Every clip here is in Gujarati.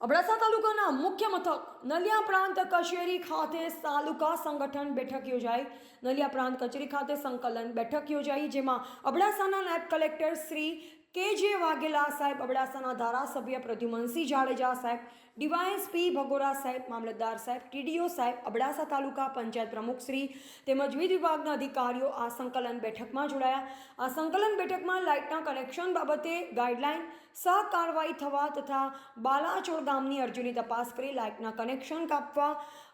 અબડાસા તાલુકાના મુખ્ય મથક નલિયા પ્રાંત કચેરી ખાતે તાલુકા સંગઠન બેઠક યોજાઈ. નલિયા પ્રાંત કચેરી ખાતે સંકલન બેઠક યોજાઈ, જેમાં અબડાસાના નાયબ કલેક્ટર શ્રી કે જે વાઘેલા સાહેબ અબડાસાના ધારાસભ્ય પ્રદ્યુમનસિંહ જાડેજા સાહેબ, ડીવાયએસપી ભગોરા સાહેબ, મામલતદાર સાહેબ, ટીડીઓ સાહેબ, અબડાસા તાલુકા પંચાયત પ્રમુખશ્રી તેમજ વિવિધ વિભાગના અધિકારીઓ આ સંકલન બેઠકમાં જોડાયા. આ સંકલન બેઠકમાં લાઇટના કનેક્શન બાબતે ગાઈડલાઇન સહકારવાહી થવા તથા બાલાચોર ગામની અરજીની તપાસ કરી લાઇટના કનેક્શન કાપવા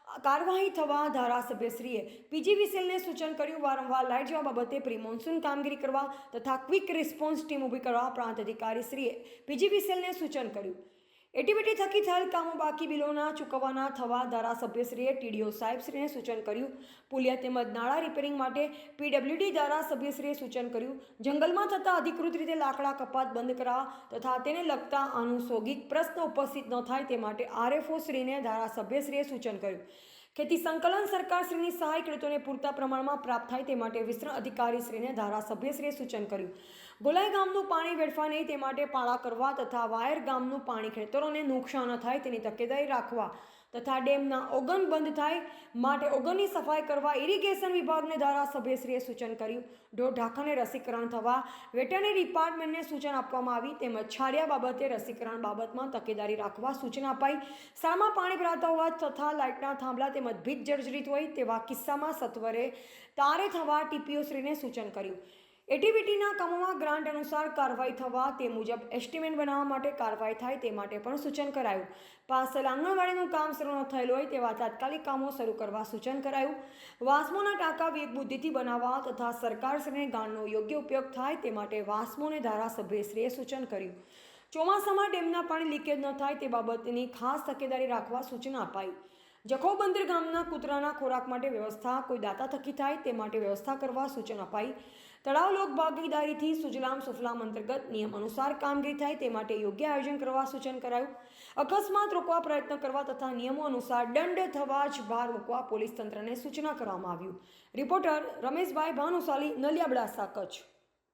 કાર્યવાહી થવા ધારાસભ્યશ્રીએ પીજીવીસીએલને સૂચન કર્યું. વારંવાર લાઇટ જવા બાબતે પ્રી મોન્સૂન કામગીરી કરવા તથા ક્વિક રિસ્પોન્સ ટીમ ઊભી કરવા પ્રાંત અધિકારીશ્રીએ પીજીવીસીએલને સૂચન કર્યું. એટીવીટી થકી થયેલ કામો બાકી બિલોના ચૂકવવાના થવા ધારાસભ્યશ્રીએ ટીડીઓ સાહેબશ્રીને સૂચન કર્યું. પુલિયા તેમજ નાળા રિપેરિંગ માટે પીડબ્લ્યુડી ધારાસભ્યશ્રીએ સૂચન કર્યું. જંગલમાં થતા અધિકૃત રીતે લાકડા કપાત બંધ કરાવવા તથા તેને લગતા આનુષોગિક પ્રશ્ન ઉપસ્થિત ન થાય તે માટે આરએફઓ શ્રીને ધારાસભ્યશ્રીએ સૂચન કર્યું. ખેતી સંકલન સરકારશ્રીની સહાય ખેડૂતોને પૂરતા પ્રમાણમાં પ્રાપ્ત થાય તે માટે વિસ્તરણ અધિકારીશ્રીને ધારાસભ્યશ્રીએ સૂચન કર્યું. ગોલાઈ ગામનું પાણી વેડફા નહીં તે માટે પાળા કરવા તથા વાયર ગામનું પાણી ખેતરોને નુકસાન ન થાય તેની તકેદારી રાખવા તથા ડેમના ઓગન બંધ થાય માટે ઓગનની સફાઈ કરવા ઇરિગેશન વિભાગને ધારાસભ્યશ્રીએ સૂચન કર્યું. ઢોર ઢાંખરને રસીકરણ થવા વેટરનરી ડિપાર્ટમેન્ટને સૂચન આપવામાં આવી તેમજ છાડિયા બાબતે રસીકરણ બાબતમાં તકેદારી રાખવા સૂચના અપાઈ. શાળામાં પાણી ભરાતા હોવા તથા લાઇટના થાંભલા તેમજ ભીત જર્જરિત હોય તેવા કિસ્સામાં સત્વરે તારે થવા ટીપીઓશ્રીને સૂચન કર્યું. એટીવીટીના કામોમાં ગ્રાન્ટ અનુસાર કાર્યવાહી થવા તે મુજબ એસ્ટિમેટ બનાવવા માટે કાર્યવાહી થાય તે માટે પણ સૂચન કરાયું. પાસલ આંગણવાડીનું કામ શરૂ ન થયેલું હોય તેવા તાત્કાલિક કામો શરૂ કરવા સૂચન કરાયું. વાસ્મોના ટાંકા વેગ બુદ્ધિથી બનાવવા તથા સરકારશ્રીને ગાંડનો યોગ્ય ઉપયોગ થાય તે માટે વાસ્મોને ધારાસભ્યશ્રીએ સૂચન કર્યું. ચોમાસામાં ડેમના પાણી લીકેજ ન થાય તે બાબતની ખાસ તકેદારી રાખવા સૂચના અપાઈ. જખોબંદર ગામના કૂતરાના ખોરાક માટે વ્યવસ્થા, કોઈ દાતા થકી થાય તે માટે વ્યવસ્થા કરવા સૂચન અપાઈ. તળાવ લોક ભાગીદારીથી સુજલામ સુફલામ અંતર્ગત નિયમ અનુસાર કામગીરી થાય તે માટે યોગ્ય આયોજન કરવા સૂચન કરાયું. અકસ્માત રોકવા પ્રયત્ન કરવા તથા નિયમો અનુસાર દંડ થવા જ ભાર મૂકવા પોલીસ તંત્રને સૂચના કરવામાં આવ્યું. રિપોર્ટર રમેશભાઈ ભાનુશાલી નલિયાબડાસા કચ્છ